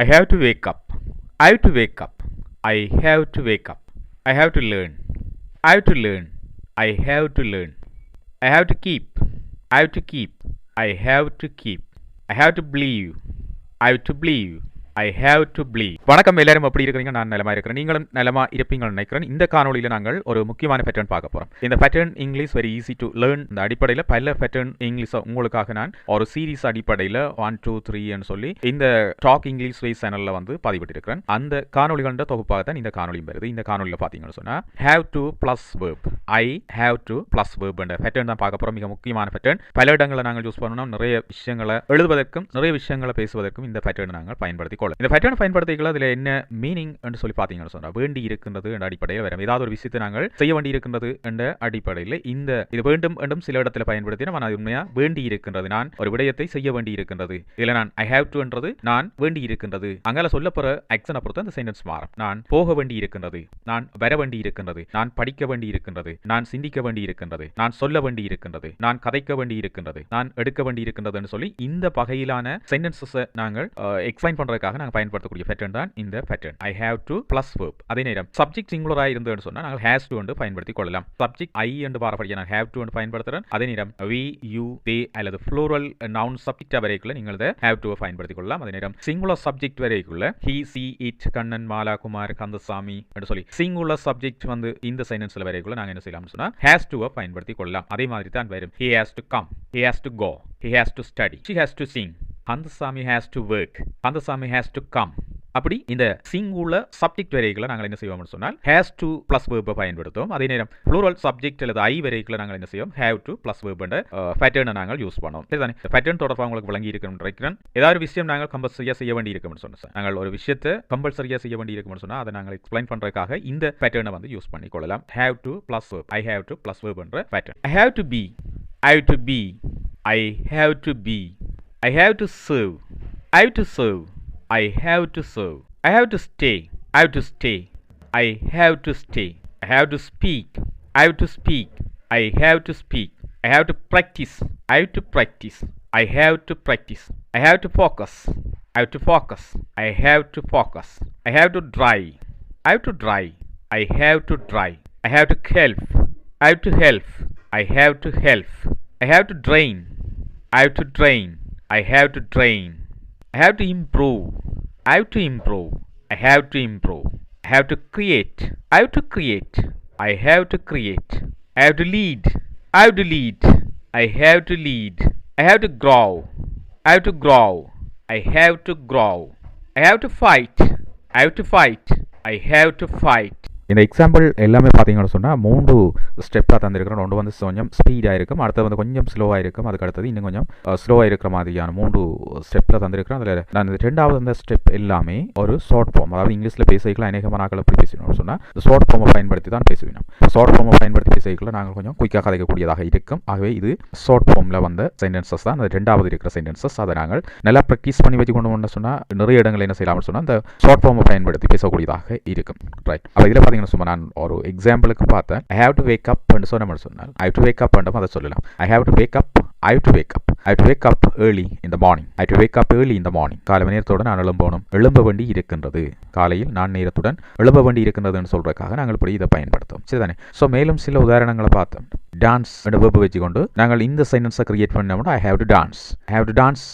I have to wake up. I have to wake up. I have to wake up. I have to learn. I have to learn. I have to learn. I have to keep. I have to keep. I have to keep. I have to believe. I have to believe. I have to plea வணக்கம் எல்லாரும் எப்படி இருக்கிறீங்க? நான் நிலமா இருக்கிறேன். நீங்களும் நிலமா இருப்பீங்கன்னு நினைக்கிறேன். இந்த காணொலியில் நாங்கள் ஒரு முக்கியமான பேட்டர்ன் பார்க்க போறோம். இந்த pattern English very easy to learn இந்த அடிப்படையில் பல பேட்டர்ன் இங்கிலீஷ் உங்களுக்காக நான் ஒரு சீரிஸ் அடிப்படையில் ஒன் டூ த்ரீன்னு சொல்லி இந்த டாக் இங்கிலீஷ் வைஸ் சேனலில் வந்து பதிவிட்டிருக்கிறேன். அந்த காணொலிகளோட தொகுப்பாக தான் இந்த காணொலியும் வருது. இந்த காணொலியில் பார்த்தீங்கன்னு சொன்னால் have to plus verb I have to plus verb என்ற பேட்டர்ன் தான் பார்க்க போகிறோம் மிக முக்கியமான பேட்டர்ன் பல இடங்களில் நாங்கள் யூஸ் பண்ணணும். நிறைய விஷயங்களை எழுதுவதற்கும் நிறைய விஷயங்களை பேசுவதற்கும் இந்த பேட்டர்னை நாங்கள் பயன்படுத்தி கொள்ள இந்த பேட்டர்ன் பயன்படுத்திக்கலாம் அதில் என்ன மீனிங் என்று சொல்லி பார்த்தீங்கன்னு சொன்னால் வேண்டி இருக்கின்றது என்ற அடிப்படையில் வரும். ஏதாவது ஒரு விஷயத்தை நாங்கள் செய்ய வேண்டி இருக்கின்றது என்ற அடிப்படையில் இந்த இது வேண்டும் என்றும் சில இடத்துல பயன்படுத்தி நான் அது உண்மையாக வேண்டி இருக்கின்றது. நான் ஒரு விடயத்தை செய்ய வேண்டி இருக்கின்றது. இதில் நான் ஐ ஹேவ் டு என்றது நான் வேண்டி இருக்கின்றது. அங்கால சொல்லப்போற ஆக்ஷனை பொறுத்து அந்த சென்டென்ஸ் மாறும். நான் போக வேண்டி இருக்கின்றது. நான் வர வேண்டி இருக்கின்றது. நான் படிக்க வேண்டி இருக்கின்றது. நான் சிந்திக்க வேண்டி இருக்கின்றது. நான் சொல்ல வேண்டி இருக்கின்றது. நான் கதைக்க வேண்டி இருக்கின்றது. நான் எடுக்க வேண்டி இருக்கின்றதுன்னு சொல்லி இந்த வகையிலான சென்டென்சஸை நாங்கள் எக்ஸ்பிளைன் பண்றதுக்காக நாங்கள் பயன்படுத்தக்கூடிய பேட்டர்ன் தான் இந்த pattern I have to plus verb அதே நேரம் சப்ஜெக்ட் சிங்குலராக இருந்ததுன்னு சொன்னால் நாங்கள் ஹேஸ் டு என்று பயன்படுத்திக் கொள்ளலாம். சப்ஜெக்ட் ஐ என்று பாரப்படியா நான் ஹேவ் டு என்று பயன்படுத்துகிறேன் அதே நேரம் வி யூ தே அல்லது ஃப்ளோரல் நவுன் சப்ஜெக்ட் வரைக்குள்ள நீங்கள் இதை ஹேவ் டு பயன்படுத்திக் கொள்ளலாம். அதே நேரம் singular subject வரைக்குள்ள he she it Kannan Mala Kumar Kandasamy என்று சொல்லி சிங்குலர் சப்ஜெக்ட் வந்து இந்த சென்டென்ஸ்ல வரைக்குள்ள நாங்கள் என்ன செய்யலாம்னு சொன்னால் ஹேஸ் டுவை பயன்படுத்திக் கொள்ளலாம். அதே மாதிரி தான் வரும். He has to come he has to go he has to study she has to sing Kandasamy has to work Kandasamy has to come அப்படி இந்த சிங்குல சப்ஜெக்ட் வரைகளை நாங்கள் என்ன செய்வோம்னு சொன்னால் ஹேஸ் டு பிளஸ் வேர்பை பயன்படுத்துவோம். அதே நேரம் ப்ளூரல் சப்ஜெக்ட் அல்லது ஐ வரைகளை நாங்கள் என்ன செய்வோம்? ஹேவ் டு பிளஸ் வேர்ப் பேட்டர்னை நாங்கள் யூஸ் பண்ணுவோம். சரிதானே? இந்த பேட்டர்ன் தொடர்பாக உங்களுக்கு வழங்கி இருக்கணும் நினைக்கிறேன். ஏதாவது விஷயம் நாங்கள் கம்பல்சரியாக செய்ய வேண்டி இருக்கும்னு சொன்னோம் நாங்கள் ஒரு விஷயத்தை கம்பல்சரியாக செய்ய வேண்டி இருக்கும்னு சொன்னால் அதை நாங்கள் எக்ஸ்பிளைன் பண்ணுறதுக்காக இந்த பேட்டர்னை வந்து use பண்ணிக்கொள்ளலாம் have to plus verb I have to plus verb pattern I have to be I to be I have to be I have to serve. I have to serve. I have to serve. I have to stay. I have to stay. I have to stay. I have to speak. I have to speak. I have to speak. I have to practice. I have to practice. I have to practice. I have to focus. I have to focus. I have to focus. I have to dry. I have to dry. I have to dry. I have to help. I have to help. I have to help. I have to drain. I have to drain. I have to drain. I have to improve. I have to improve. I have to improve. I have to create. I have to create. I have to create. I have to lead. I have to lead. I have to lead. I have to grow. I have to grow. I have to grow. I have to fight. I have to fight. I have to fight. இந்த example எல்லாமே பார்த்தீங்கன்னு சொன்னால் மூன்று ஸ்டெப்பாக தந்திருக்கிறோம். ஒன்று வந்து கொஞ்சம் ஸ்பீடாக இருக்கும். அடுத்தது வந்து கொஞ்சம் ஸ்லோவாக இருக்கும். அதுக்கு அடுத்தது இன்னும் கொஞ்சம் ஸ்லோவாக இருக்கிற மாதிரியான மூன்று ஸ்டெப்பில் தந்திருக்கிறோம். அதில் நான் இந்த ரெண்டாவது அந்த ஸ்டெப் எல்லாமே ஒரு ஷார்ட் ஃபார்ம் அதாவது இங்கிலீஷில் பேசிக்கலாம் அநேகமாக நாங்கள் எப்படி பேசணும்னு சொன்னால் இந்த ஷார்ட் ஃபார்மை பயன்படுத்தி தான் பேசுவோம் ஷார்ட் ஃபார்மை பயன்படுத்தி பேசிக்கலாம் நாங்கள் கொஞ்சம் குயிக்காக கதைக்கக்கூடியதாக இருக்கும். ஆகவே இது ஷார்ட் ஃபார்மில் வந்த சென்டென்சஸ் தான். அந்த ரெண்டாவது இருக்கிற சென்டென்சஸ் அதை நாங்கள் நல்லா ப்ராக்டிஸ் பண்ணி வச்சு கொண்டு வந்து சொன்னால் நிறைய இடங்கள் என்ன செய்யலாம்னு சொன்னால் அந்த ஷார்ட் ஃபார்மை பயன்படுத்தி பேசக்கூடியதாக இருக்கும். ரைட் அப்போ இதில் பார்த்தீங்கன்னா சும்மா நான் ஒரு எக்ஸாம்பிளுக்கு பார்த்தேன் I have to wake up என்று சொன்ன மாதிரி சொன்னால் ஐ டு வேக் அப் அதை சொல்லலாம் I have to wake up I to wake up I to wake up early in the morning I to wake up early in the morning காலை நேரத்தோடு நான் எழும்பணும் எழும்ப வேண்டி இருக்கின்றது காலையில் நான் நேரத்துடன் எழும்ப வேண்டி இருக்கின்றதுன்னு சொல்றதுக்காக நாங்கள் இப்படி இதை பயன்படுத்தும் சரிதானே ஸோ மேலும் சில உதாரணங்களை பார்த்தோம் டான்ஸ் என்ற வச்சுக்கொண்டு நாங்கள் இந்த சைனன்ஸை கிரியேட் பண்ணோம்னா ஐ have to dance I have to dance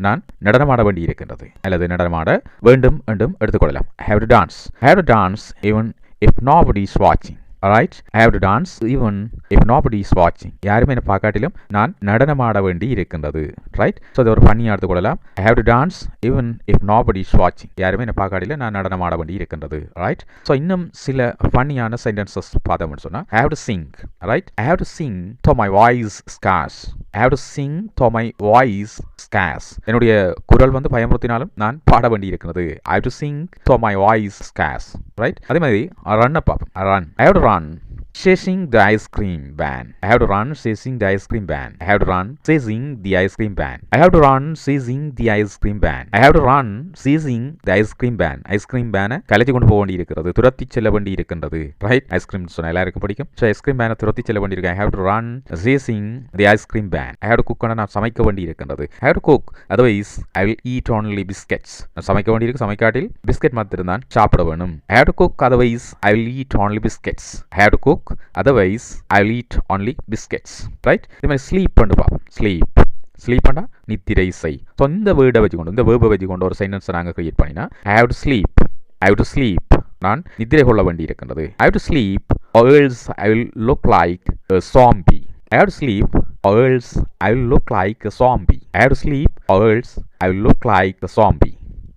நான் நடனமாட வேண்டி இருக்கின்றது அல்லது நடனமாட வேண்டும் என்றும் எடுத்துக்கொள்ளலாம் ஐ have to dance I have to dance even if nobody is வாட்சிங் right I have to dance even if nobody is வாட்சிங் யாருமே என்னை பார்க்காட்டிலும் நான் நடனமாட வேண்டி இருக்கின்றது ரைட் ஸோ இது ஒரு ஃபன்னியாக எடுத்துக்கொள்ளலாம் I have to dance even if nobody is வாட்சிங் யாருமே என்னை பார்க்காட்டிலும் நான் நடனமாட வேண்டி இருக்கின்றது ரைட் ஸோ இன்னும் சில ஃபன்னியான சென்டென்சஸ் பார்த்தோம்னு சொன்னால் I have to sing right I have to sing so my voice scares I have to sing so my voice scares என்னுடைய குரல் வந்து பயமுறுத்தினாலும் நான் பாட வேண்டி இருக்கிறது ஐ have to sing though my voice ஸ்காஸ் right அதே மாதிரி run up run I have to run chasing the ice cream van. I have to run chasing the ice cream van. I have to run chasing the ice cream van. I have to run chasing the ice cream van. I have to run chasing the ice cream van. ice cream van கலைச்சு கொண்டு போக வேண்டி இருக்கிறது துரத்தி செல்ல வேண்டி இருக்கின்றது right ice cream சொன்ன எல்லாருக்கும் பிடிக்கும் ஸோ ஐஸ்கிரீம் வேனை துரத்தி செல்ல வேண்டி இருக்கு I have to run chasing the ice cream van I have to cook நான் சமைக்க வேண்டி இருக்கின்றது I have to cook otherwise I will eat only biscuits நான் சமைக்க வேண்டி இருக்கு சமைக்காட்டில் பிஸ்கெட் மாத்திரம் தான் சாப்பிட வேணும் I have to cook otherwise I will eat only biscuits I have to cook otherwise I will eat only biscuits right இதே மாதிரி ஸ்லீப் பண்ணு பார்ப்போம். ஸ்லீப் ஸ்லீப் பண்ணா நித்திரை செய் ஸோ இந்த வேர்டை வச்சுக்கொண்டு இந்த வேர்பை வச்சுக்கொண்டு ஒரு சென்டென்ஸை நாங்கள் கிரியேட் பண்ணினா I have to sleep I have to sleep நான் நித்திரை கொள்ள வேண்டி இருக்கின்றது. I have to sleep else I will look like zombie I have to sleep else I will look like zombie I have to sleep else I will look like zombie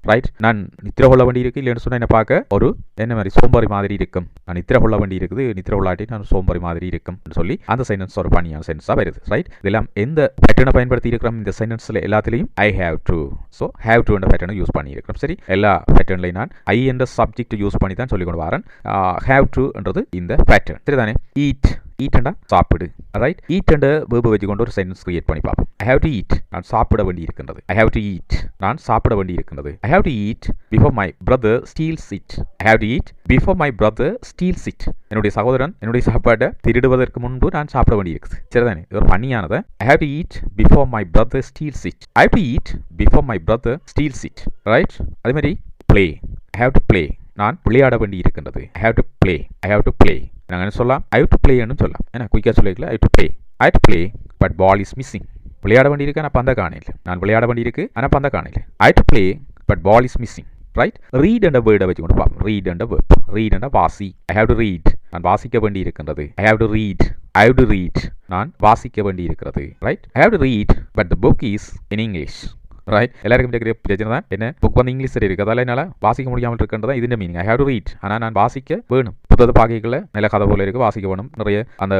right நான் நித்திர கொள்ள வேண்டி இருக்கு இல்லைன்னு சொன்னால் என்ன பார்க்க ஒரு என்ன மாதிரி சோம்பரி மாதிரி இருக்கும். நான் நித்திர கொள்ள வேண்டி இருக்குது நித்திர கொள்ளாட்டி நான் சோம்பரி மாதிரி இருக்கும் சொல்லி அந்த சைனன்ஸ் ஒரு பணியான சென்ஸாக வருது. ரைட் இதெல்லாம் எந்த பேட்டர்னை பயன்படுத்தி இருக்கிறோம்? இந்த சென்டென்ஸில் எல்லாத்துலேயும் I have to so have to என்ற பேட்டர்னை யூஸ் பண்ணியிருக்கிறோம். சரி எல்லா பேட்டர்ன்லையும் நான் ஐ என்ற சப்ஜெக்ட் யூஸ் பண்ணி தான் சொல்லி கொண்டு வரேன் ஹேவ் டுன்றது இந்த பேட்டர்ன் சரிதானே? ஈட் ஈட்டண்டா சாப்பிடு. ரைட் ஈட்டண்ட வேர்பு வேர்பை வச்சுக்கொண்டு ஒரு சென்டென்ஸ் கிரியேட் பண்ணி பார்ப்போம். ஐ ஹேவ் டு ஈட் நான் சாப்பிட வேண்டி இருக்கின்றது. ஐ ஹேவ் டு ஈட் நான் சாப்பிட வேண்டி இருக்கின்றது. I have to eat before my brother steals it I have to eat before my brother steals it என்னுடைய சகோதரன் என்னுடைய சாப்பாட்டை திருடுவதற்கு முன்பு நான் சாப்பிட வேண்டி இருக்குது. சரிதானே? இது ஒரு பண்ணியானது I have to eat before my brother steals it I have to eat before my brother steals it right அதே மாதிரி play I have to play நான் விளையாட வேண்டி இருக்கின்றது. I have to play I have to play நாங்கள் என்ன சொல்லலாம்? I to பிளேன்னு சொல்லலாம். ஏன்னா குயிக்காக சொல்லிக்கல I to play I to play but ball is missing விளையாட வேண்டியிருக்கு ஆனால் பந்த காணையில் நான் விளையாட வேண்டியிருக்கு ஆனால் பந்த காணையில் I to play but ball is missing right read என்ற வேர்டை வச்சு கொண்டு பார்ப்போம். ரீட் என்ற வேர்ட் ரீட் என்ற வாசி. ஐ ஹாவ் டு ரீட் நான் வாசிக்க வேண்டி இருக்கின்றது I have to read I have to read நான் வாசிக்க வேண்டி இருக்கிறது right I have to read but the book is in English right எல்லாருக்கும் இருக்கிற பிரச்சனை தான் என்ன? புக் வந்து இங்கிலீஷ் சரி இருக்குது அதால என்னால் வாசிக்க முடியாமல் இருக்கின்றதா இதுன்ற meaning I have to read ஆனால் நான் வாசிக்க வேணும். புத்தகத்தை பார்க்கல நல்ல கதை போல இருக்குது வாசிக்க வேணும். நிறைய அந்த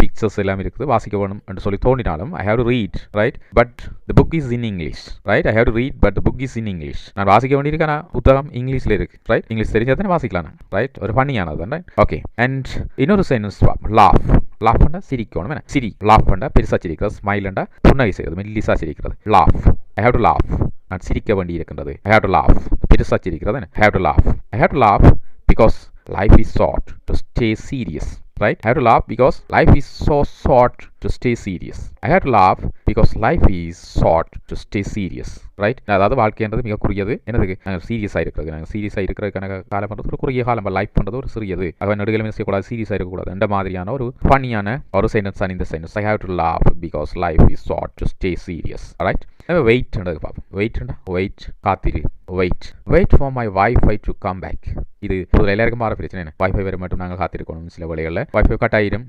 பிக்சர்ஸ் எல்லாம் இருக்குது. வாசிக்க வேணும் என்று சொல்லி தோண்டினாலும் I have to read right but the book is in English right I have to read but the book is in English நான் வாசிக்க வேண்டியிருக்கு ஆனால் புத்தகம் இங்கிலீஷில் இருக்கு. ரைட் இங்கிலீஷ் தெரிஞ்சால் தானே வாசிக்கலாம். ரைட் ஒரு ஃபன்னியானது தான். ரைட் ஓகே அண்ட் இன்னொரு சென்டென்ஸ் லாஃப் லாஃப் பண்ணா சிரிக்கணும் என்ன சிரி லாஃப் பண்ணா பெருசாக சிரிக்கிறது ஸ்மைல்ண்டா புன்னகை செய்கிறது மெல்லிசா சிரிக்கிறது laugh I have to laugh நான் சிரிக்க வேண்டி இருக்கின்றது ஐ ஹேவ் டு லாஃப் பெருசாக சிரிக்கிறது I have to laugh I have to laugh because life is short to stay serious right? I have to laugh because life is so short to stay serious. I have to laugh because life is short to stay serious. Right அதாவது வாழ்க்கைன்றது மிக குறுகியது. என்னது நாங்கள் சீரியஸாக இருக்கிறது நாங்கள் சீரியஸாக இருக்கிறதுக்கான காலம் பண்ணுறது ஒரு குறுகிய காலம் லைஃப் பண்ணுறது ஒரு சிறியது. அவன் நடுவில் செய்யக்கூடாது? சீரியஸாக இருக்கக்கூடாது இந்த மாதிரியான ஒரு ஃபன்னியான ஒரு சைனஸ் அண்ட் இந்த sentence I have to laugh because life is short to stay serious right wait பார்ப்போம். வெயிட்ண்டா வெயிட் காத்திரு. Wait wait for my wifi to come back இது பொதுவில் எல்லாருக்கும் மாற பிரச்சனை என்ன? வைஃபை வரை மட்டும் நாங்கள் காத்திருக்கணும் சில வழிகளில். வைஃபை கட் ஆயிடும்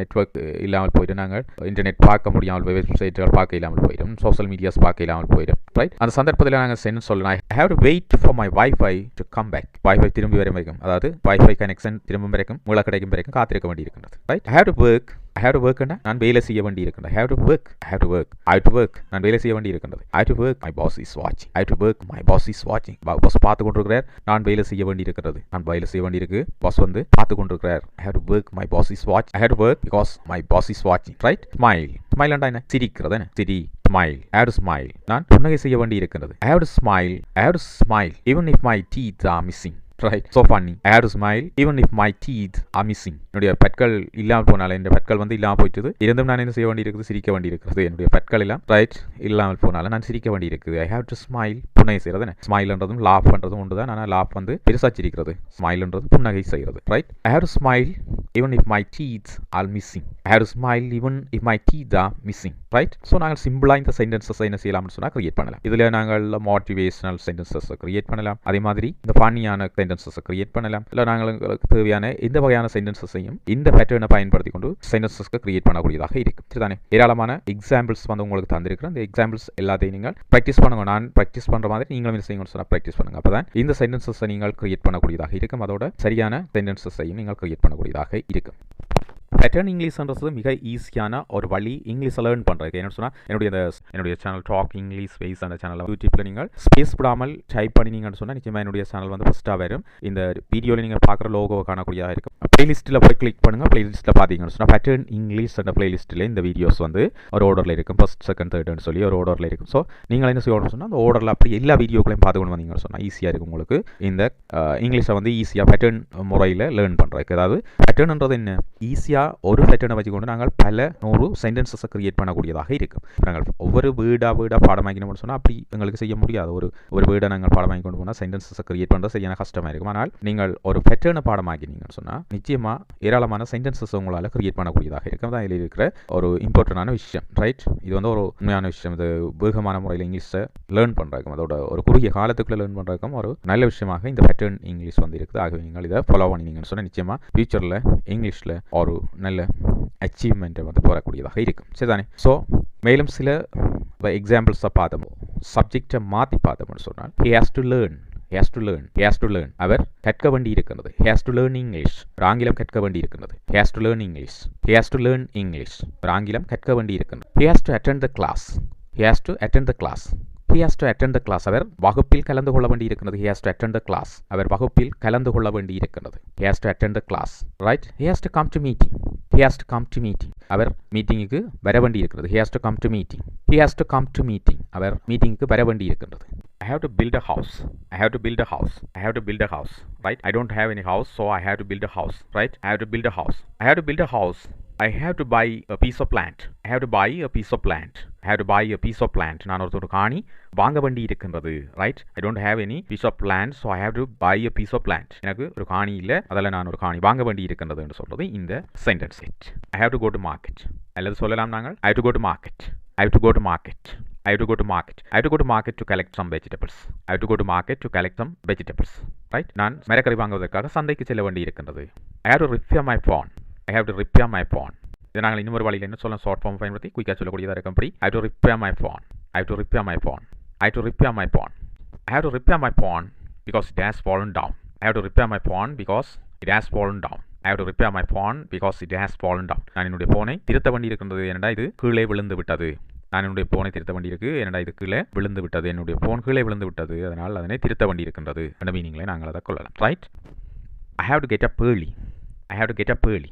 நெட்ஒர்க் இல்லாமல் போயிடும் நாங்கள். இன்டர்நெட் பார்க்க முடியாமல் வெப்சைட்டுகள் பார்க்க இல்லாமல் போயிடும். சோஷியல் மீடியாஸ் பார்க்க இல்லாமல் போயிடும். ரைட் அந்த சந்தர்ப்பத்தில் நாங்கள் சென்னு சொல்லலாம் I have to wait for my wifi to come back wifi திரும்பி வரும் வரைக்கும் அதாவது வைஃபை கனெக்ஷன் திரும்பும் வரைக்கும் மூல கிடைக்கும் வரைக்கும் காத்திருக்க வேண்டி right I have to work I have to ஒர்க்னா நான் வேலை செய்ய வேண்டி இருக்கின்றது have to work have to work I to work நான் வேலை செய்ய வேண்டி இருக்கின்றது I to work my boss is watch I to work my boss is வாட்சிங் பாஸ் பார்த்து கொண்டிருக்கிறார் நான் வேலை செய்ய வேண்டியிருக்கிறது. நான் வேலை செய்ய வேண்டியிருக்கு. பாஸ் வந்து பார்த்து கொண்டிருக்கிறார் I hate work my boss is watch I hate work because my boss is வாட்சிங் ரைட் ஸ்மைல் ஸ்மைல் என்ன? சிரிக்கிறது என்ன? சிரி. ஸ்மைல் ஐ ஹேவ் ஸ்மைல் நான் புன்னகை செய்ய வேண்டி இருக்கிறது I have smile I have smile even if my teeth are missing right so funny I hate to smile even if my teeth are missing என்னுடைய பற்கள் இல்லாமல் போனால என்னுடைய பற்கள் வந்து இல்லாமல் போயிட்டது. இருந்தும் நான் என்ன செய்ய வேண்டியிருக்குது? சிரிக்க வேண்டியிருக்கிறது. என்னுடைய பற்கள் எல்லாம் ரைட் இல்லாமல் போனால நான் சிரிக்க வேண்டியிருக்குது. ஐ ஹேவ் டு ஸ்மைல் புன்னகை செய்கிறது ஸ்மைல்ன்றதும் லாஃப் பண்ணுறதும் உண்டு தான். ஆனால் லாஃப் வந்து பெருசாக சிரிக்கிறது. ஸ்மைல்ன்றது புன்னகை செய்கிறது right I have to smile even if my teeth are missing I have to smile even if my teeth are missing right so நாங்கள் சிம்பிளாக இந்த சென்டென்சஸ் என்ன செய்யலாம்னு சொன்னால் கிரியேட் பண்ணலாம். இதில் நாங்கள் மோட்டிவேஷனல் சென்டென்சஸ் கிரியேட் பண்ணலாம். அதே மாதிரி இந்த ஃபன்னியான சென்டென்சஸை கிரியேட் பண்ணலாம். இல்லை நாங்கள் எங்களுக்கு தேவையான இந்த வகையான சென்டென்சஸையும் இந்த பேட்டர்னை பயன்படுத்தி கொண்டு சென்டென்சஸ்க்கு கிரியேட் பண்ணக்கூடியதாக இருக்கும். சரிதானே? ஏராளமான எக்ஸாம்பிள்ஸ் வந்து உங்களுக்கு தந்திருக்கிறேன். இந்த எக்ஸாம்பிள்ஸ் எல்லாத்தையும் நீங்கள் ப்ராக்டிஸ் பண்ணுங்க. நான் ப்ராக்டிஸ் பண்ணுற மாதிரி நீங்களும் என்ன செய்யணும்னு சொன்னால் ப்ராக்டிஸ் பண்ணுங்க. அப்போ தான் இந்த சென்டென்சஸை நீங்கள் கிரியேட் பண்ணக்கூடியதாக இருக்கும். அதோட சரியான சென்டென்சஸையும் நீங்கள் கிரியேட் பண்ணக்கூடியதாக இருக்கும். பேட்டர்ன் இங்கிலீஷ்ன்றது மிக ஈஸியான ஒரு வழி இங்கிலீஷை லேர்ன் பண்ணுறதுக்கு என்ன சொன்னால் என்னுடைய அந்த என்னுடைய சேனல் டாக் இங்கிலீஷ் ஸ்பேஸ் அந்த சேனலில் யூடியூப்பில் நீங்கள் ஸ்பேஸ் விடாமல் டைப் பண்ணினீங்கன்னு சொன்னால் நிச்சயமாக என்னுடைய சேனல் வந்து ஃபஸ்ட்டாக வரும். இந்த வீடியோவில் நீங்கள் பார்க்குற லோகோ காணக்கூடியதாக இருக்கும். பிளேலிஸ்ட்டில் போய் கிளிக் பண்ணுங்கள் பிளேலிஸ்ட்டில் பார்த்தீங்கன்னு சொன்னால் பேட்டர்ன் இங்கிலீஷ் அந்த பிளேலிஸ்ட்டில் இந்த வீடியோஸ் வந்து ஒரு ஆர்டரில் இருக்கும். ஃபஸ்ட் செகண்ட் தேர்ட்னு சொல்லி ஒரு ஆர்டரில் இருக்கும். ஸோ நீங்கள் என்ன செய்யணும்னு சொன்னால் அந்த ஆர்டரில் அப்படி எல்லா வீடியோக்களையும் பார்த்துக்கணும் கொண்டு வந்தீங்கன்னு சொன்னால் ஈஸியாக இருக்கும் உங்களுக்கு. இந்த இங்கிலீஷை வந்து ஈஸியாக பேட்டர்ன் முறையில் லேர்ன் பண்ணுறதுக்கு அதாவது பேட்டர்ன்ன்றது என்ன? ஈஸியாக ஒரு பேட்டர்னை வச்சுக்கொண்டு நாங்கள் பல நூறு சென்டென்சஸை கிரியேட் பண்ணக்கூடியதாக இருக்கும். நாங்கள் ஒவ்வொரு வீடாக வீடாக பாடமாக்கணும்னு சொன்னால் அப்படி எங்களுக்கு செய்ய முடியாது. ஒரு ஒரு வீடை நாங்கள் பாடமாக்கி கொண்டு போனால் சென்டென்சஸை கிரியேட் பண்ணுறது சரியான கஷ்டமாக இருக்கும். ஆனால் நீங்கள் ஒரு பேட்டர்னை பாடமாக்கினீங்கன்னு சொன்னால் நிச்சயமாக ஏராளமான சென்டென்சஸ் உங்களால் கிரியேட் பண்ணக்கூடியதாக இருக்கும் தான் இதில் இருக்கிற ஒரு இம்பார்ட்டண்டான விஷயம் ரைட் இது வந்து ஒரு உண்மையான விஷயம். இது வேகமான முறையில் இங்கிலீஷை லேர்ன் பண்ணுறதுக்கும் அதோட ஒரு குறுகிய காலத்துக்குள்ளே லேர்ன் பண்ணுறதுக்கும் ஒரு நல்ல விஷயமாக இந்த பேட்டர்ன் இங்கிலீஷ் வந்து இருக்குது ஆகவே நீங்கள் இதை ஃபாலோ பண்ணினீங்கன்னு சொன்னால் நிச்சயமாக ஃபியூச்சரில் இங்கிலீஷில் ஒரு நல்ல அச்சீவ்மெண்ட்டை வந்து போகக்கூடியதாக இருக்கும். சரிதானே? ஸோ மேலும் சில எக்ஸாம்பிள்ஸை பார்த்தோம். சப்ஜெக்டை மாற்றி பார்த்தோம்னு சொன்னால் he has to learn has to learn has to learn அவர் கற்க வேண்டி இருக்கிறது ஹேஸ் டு லேர்ன் இங்கிலீஷ் ஆங்கிலம் கற்க வேண்டி இருக்கிறது has to learn English has to learn English ஆங்கிலம் கற்க வேண்டி இருக்கிறது has to attend the class has to attend the class he has to attend the class அவர் வகுப்பில் கலந்து கொள்ள வேண்டி இருக்கிறது he has to attend the class அவர் வகுப்பில் கலந்து கொள்ள வேண்டி இருக்கிறது he has to attend the class right he has to come to meeting he has to come to meeting அவர் மீட்டிங்குக்கு வர வேண்டி இருக்கிறது he has to come to meeting he has to come to meeting அவர் மீட்டிங்குக்கு வர வேண்டி இருக்கின்றது I have to build a house. I have to build a house. I have to build a house. Right? I don't have any house, so I have to build a house. Right? I have to build a house. I have to build a house. I have to buy a piece of plant. I have to buy a piece of plant. I have to buy a piece of plant. நான் ஒரு காணி வாங்க வேண்டி இருக்கின்றது right I don't have any piece of plan so I have to buy a piece of plant எனக்கு ஒரு காணி இல்லை அதில் நான் ஒரு காணி வாங்க வேண்டி இருக்கின்றதுன்னு சொல்வது இந்த sentence it I have to go to market அல்லது சொல்லலாம் நாங்கள் I to go to market I to go to market I have to go to market. I have to go to market to collect some vegetables. I have to go to market to collect some vegetables. Right? நான் மரக்கறி வாங்குவதற்காக சந்தைக்கு செல்ல வேண்டி இருக்கின்றது I have to repair my phone I have to repair my phone இதை நாங்கள் இன்னொரு வழியில் என்ன சொல்ல ஷார்ட் ஃபார்ம் பயன்படுத்தி குயிக்காக சொல்லக்கூடியதாக இருக்கும் அப்படி I to repair my phone I to repair my phone I to repair my phone I have to repair my phone because it has fallen down I have to repair my phone because it has fallen down I have to repair my phone because it has fallen down நான் என்னுடைய ஃபோனை திருத்த வேண்டி இருக்கின்றது என்னடா இது கீழே விழுந்து விட்டது நான் என்னுடைய போனை திருத்த வேண்டி இருக்கு என்னடா இது கீழே விழுந்து விட்டது என்னுடைய ஃபோன் கீழே விழுந்து விட்டது அதனால் அதனை திருத்த வேண்டி இருக்கின்றது என்ற மீனிங்களை நாங்கள் அதை கொள்ளலாம் right I have to get up early I have to get up early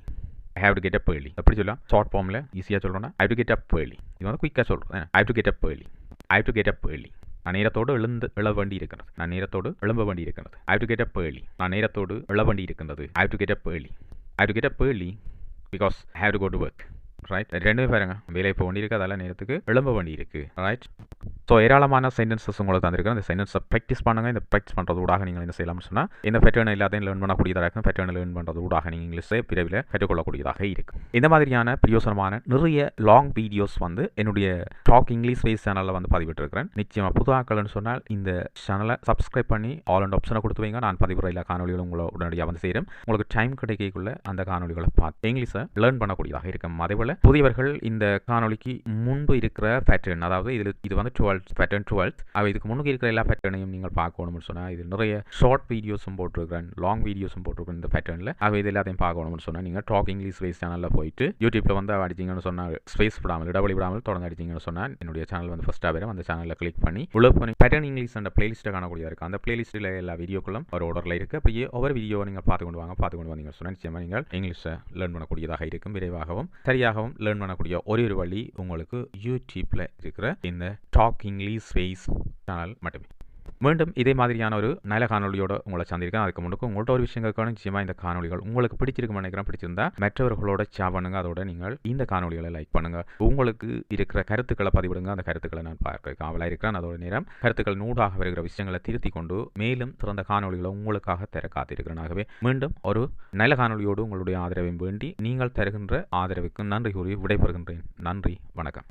I have to get up early எப்படி சொல்லலாம் ஷார்ட் ஃபார்மில் ஈஸியாக சொல்லணும்னா I to get up early இது வந்து குயிக்காக சொல்கிறேன் I to get up early I to get up early நான் நேரத்தோடு எழுந்து எழ வேண்டி இருக்கிறது நான் நேரத்தோடு எழும்ப வேண்டி இருக்கிறது I to get up early நான் நேரத்தோடு எழ வேண்டி இருக்கிறது I to get up early I to get up early because I have to go to work right ரெண்டுமே பாருங்க. வேலை இப்போ வண்டி இருக்குது அதெல்லாம் நேரத்துக்கு எழும்ப வண்டி இருக்கு. ரைட் ஸோ ஏராளமான சென்டென்சஸ் உங்களுக்கு தந்திருக்கிறேன். அந்த சென்டென்ஸை ப்ராக்டிஸ் பண்ணுங்கள் இந்த ப்ராக்டிஸ் பண்ணுறது ஊடாக நீங்கள் என்ன செய்யலாம்னு சொன்னால் இந்த பேட்டர்ன் எல்லாத்தையும் லேர்ன் பண்ணக்கூடியதாக இருக்கும். பேட்டர்ன் லேர்ன் பண்ணுறது ஊடாக நீங்கள் இங்கிலீஷை பிறவில் கற்றுக்கொள்ளக்கூடியதாக இருக்கும். இந்த மாதிரியான பிரியோசனமான நிறைய லாங் வீடியோஸ் வந்து என்னுடைய டாக் இங்கிலீஷ் வைஸ் சேனலில் வந்து பதிவிட்டிருக்கிறேன். நிச்சயமாக புது ஆக்கள்னு சொன்னால் இந்த சேனலை சப்ஸ்கிரைப் பண்ணி ஆல் அண்ட் ஆப்ஷனை கொடுத்து வைங்க. நான் பதிவுரையில் எல்லா காணொலிகளும் உங்களை உடனடியாக வந்து சேரும். உங்களுக்கு டைம் கிடைக்கக்குள்ள அந்த காணொலிகளை பார்த்து இங்கிலீஷை லேர்ன் பண்ணக்கூடியதாக இருக்கும். அதேபோல் புதியவர்கள் இந்த காணொலிக்கு முன்பு இருக்கிற பேட்டர்ன் அதாவது இதில் இது வந்து டுவெல்த் பேட்டர்ன் டுவெல்த் அவை இதுக்கு முன்னுக்கு இருக்கிற எல்லா பேட்டர்னையும் நீங்கள் பார்க்கணும்னு சொன்னால் இது நிறைய ஷார்ட் வீடியோஸும் போட்டிருக்கிறேன் லாங் வீடியோஸும் போட்டிருக்கிறேன் இந்த பேட்டர்னில் அவை இது எல்லாத்தையும் பார்க்கணும்னு சொன்னால் நீங்கள் டாக் இங்கிலீஷ் வைஸ் சேனலில் போயிட்டு யூடியூப்பில் வந்து அடிச்சிங்கன்னு சொன்னால் ஸ்பேஸ் விடாமல் இடவழி விடாமல் தொடர்ந்து அடிச்சிங்கன்னு சொன்னால் என்னுடைய சேனல் வந்து ஃபஸ்ட்டாக வரும். அந்த சேனலில் கிளிக் பண்ணி உள்ள பண்ணி பேட்டர்ன் இங்கிலீஷ் அந்த பிளேலிஸ்ட்டை காணக்கூடியதாக இருக்குது அந்த பிளேலிஸ்ட்டில் எல்லா வீடியோக்களும் ஒரு ஆர்டரில் இருக்குது அப்படியே ஒவ்வொரு வீடியோ நீங்கள் பார்த்து கொண்டு வாங்க. பார்த்து கொண்டு வந்தீங்கன்னு சொன்னால் நிச்சயமாக நீங்கள் இங்கிலீஷை லேர்ன் பண்ணக்கூடியதாக இருக்கும். விரைவாகவும் சரியாகவும் லேர்ன் பண்ணக்கூடிய ஒரே ஒரு வழி உங்களுக்கு யூடியூப்பில் இருக்கிற இந்த டாக் இங்கிலீஷ் ஃபேஸ் சேனல் மட்டுமே. மீண்டும் இதே மாதிரியான ஒரு நல்ல காணொலியோட உங்களை சந்திருக்கேன் அதுக்கு முன்னுக்கு உங்கள்ட்ட ஒரு விஷயங்களுக்கான நிச்சயமாக இந்த காணொலிகள் உங்களுக்கு பிடிச்சிருக்கும் நினைக்கிறேன். பிடிச்சிருந்தா மற்றவர்களோட ஷேர் பண்ணுங்க. அதோட நீங்கள் இந்த காணொலிகளை லைக் பண்ணுங்க. உங்களுக்கு இருக்கிற கருத்துக்களை பதிவிடுங்க. அந்த கருத்துக்களை நான் பார்க்க காவலாக இருக்கிறேன். அதோட நேரம் கருத்துக்கள் நூடாக வருகிற விஷயங்களை திருத்தி கொண்டு மேலும் சிறந்த காணொலிகளை உங்களுக்காக தர காத்திருக்கிறேன். ஆகவே மீண்டும் ஒரு நல்ல காணொலியோடு உங்களுடைய ஆதரவை வேண்டி நீங்கள் தருகின்ற ஆதரவுக்கு நன்றி கூறி விடைபெறுகின்றேன். நன்றி. வணக்கம்.